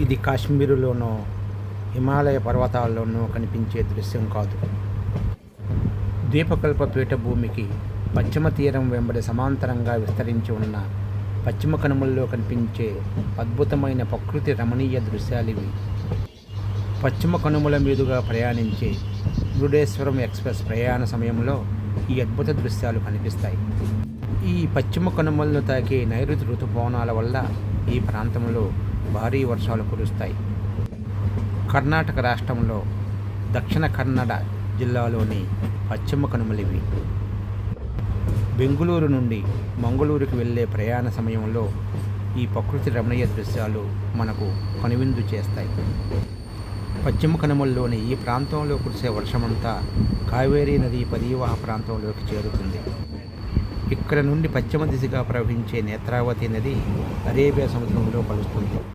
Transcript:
ఇది కాశ్మీరులోనో హిమాలయ పర్వతాల్లోనో కనిపించే దృశ్యం కాదు. ద్వీపకల్ప పీఠభూమికి పశ్చిమ తీరం వెంబడి సమాంతరంగా విస్తరించి ఉన్న పశ్చిమ కనుమల్లో కనిపించే అద్భుతమైన ప్రకృతి రమణీయ దృశ్యాలివి. పశ్చిమ కనుమల మీదుగా ప్రయాణించే మురుడేశ్వరం ఎక్స్ప్రెస్ ప్రయాణ సమయంలో ఈ అద్భుత దృశ్యాలు కనిపిస్తాయి. ఈ పశ్చిమ కనుమలను తాకే నైరుతి ఋతుపవనాల వల్ల ఈ ప్రాంతంలో భారీ వర్షాలు కురుస్తాయి. కర్ణాటక రాష్ట్రంలో దక్షిణ కన్నడ జిల్లాలోని పశ్చిమ కనుమలివి. బెంగుళూరు నుండి మంగళూరుకు వెళ్ళే ప్రయాణ సమయంలో ఈ ప్రకృతి రమణీయ దృశ్యాలు మనకు కనువిందు చేస్తాయి. పశ్చిమ కనుమల్లోని ఈ ప్రాంతంలో కురిసే వర్షమంతా కావేరీ నది పరీవాహ ప్రాంతంలోకి చేరుతుంది. ఇక్కడ నుండి పశ్చిమ దిశగా ప్రవహించే నేత్రావతి నది అరేబియా సముద్రంలో కలుస్తుంది.